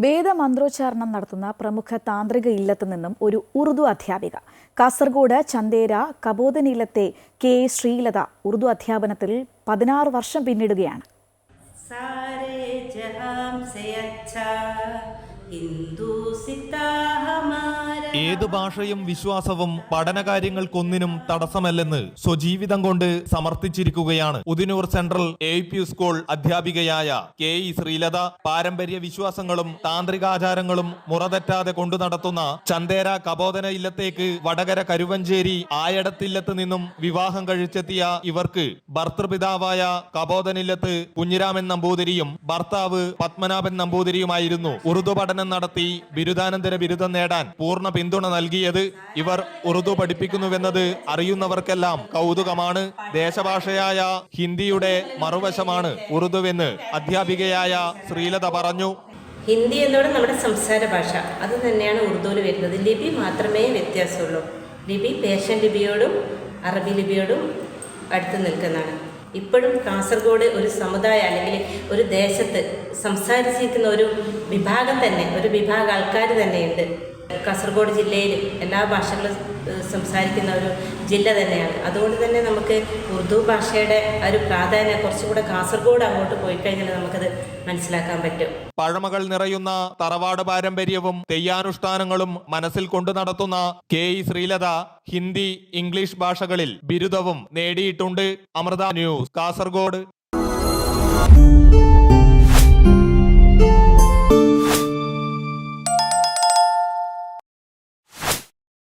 വേദമന്ത്രോച്ചാരണം നടത്തുന്ന പ്രമുഖ താന്ത്രിക ഇല്ലത്ത് നിന്നും ഒരു ഉറുദു അധ്യാപിക. കാസർഗോഡ് ചന്തേര കബോധനീലത്തെ കെ. ശ്രീലത ഉറുദു അധ്യാപനത്തിൽ പതിനാറ് വർഷം പിന്നിടുകയാണ്. ഹിന്ദു സിത്താ ഏതു ഭാഷയും വിശ്വാസവും പഠനകാര്യങ്ങൾക്കൊന്നിനും തടസ്സമല്ലെന്ന് സ്വജീവിതം കൊണ്ട് സമർത്ഥിച്ചിരിക്കുകയാണ്. Udinur central A P school അധ്യാപികയായ കെ ഇ ശ്രീലത. പാരമ്പര്യ വിശ്വാസങ്ങളും താന്ത്രികാചാരങ്ങളും മുറതെറ്റാതെ കൊണ്ടു നടത്തുന്ന ചന്തേര കബോധന ഇല്ലത്തേക്ക് വടകര കരുവഞ്ചേരി ആയടത്തില്ലത്ത് നിന്നും വിവാഹം കഴിച്ചെത്തിയ ഇവർക്ക് ഭർത്തൃപിതാവായ കബോധനില്ലത്ത് കുഞ്ഞിരാമൻ നമ്പൂതിരിയും ഭർത്താവ് പത്മനാഭൻ നമ്പൂതിരിയുമായിരുന്നു. ഉറുദു പഠനം നടത്തി ബിരുദാനന്തര ബിരുദം നേടാൻ പൂർണ പിന്തുണ നൽകിയത് ഇവർ ഉറുദു പഠിപ്പിക്കുന്നുവെന്നത് അറിയുന്നവർക്കെല്ലാം കൗതുകമാണ്. ദേശഭാഷയായ ഹിന്ദിയുടെ മറുവശമാണ് ഉറുദുവെന്ന് അധ്യാപികയായ ശ്രീലത പറഞ്ഞു. ഹിന്ദി എന്നോട് നമ്മുടെ സംസാര ഭാഷ അത് തന്നെയാണ് ഉറുദുവിൽ വരുന്നത്. ലിപി മാത്രമേ വ്യത്യാസമുള്ളൂ. ലിപി പേർഷ്യൻ ലിപിയോടും അറബി ലിപിയോടും അടുത്ത് നിൽക്കുന്നതാണ്. ഇപ്പോഴും കാസർഗോഡ് ഒരു സമുദായം അല്ലെങ്കിൽ ഒരു ദേശത്ത് സംസാരിച്ചിരിക്കുന്ന ഒരു വിഭാഗം തന്നെ ഒരു വിഭാഗം ആൾക്കാർ തന്നെയുണ്ട്. കാസർഗോഡ് ജില്ലയിൽ എല്ലാ ഭാഷകളും സംസാരിക്കുന്ന ഒരു ജില്ല തന്നെയാണ്. അതുകൊണ്ട് തന്നെ നമുക്ക് ഉറുദു ഭാഷയുടെ ഒരു പ്രാധാന്യം കുറച്ചുകൂടെ കാസർഗോഡ് അങ്ങോട്ട് പോയി കഴിഞ്ഞാൽ നമുക്കത് മനസ്സിലാക്കാൻ പറ്റും. പഴമകൾ നിറയുന്ന തറവാട് പാരമ്പര്യവും തെയ്യാനുഷ്ഠാനങ്ങളും മനസ്സിൽ കൊണ്ടു നടത്തുന്ന K E Sreelatha Hindi English ഭാഷകളിൽ ബിരുദവും നേടിയിട്ടുണ്ട്. അമൃത ന്യൂസ് കാസർഗോഡ്.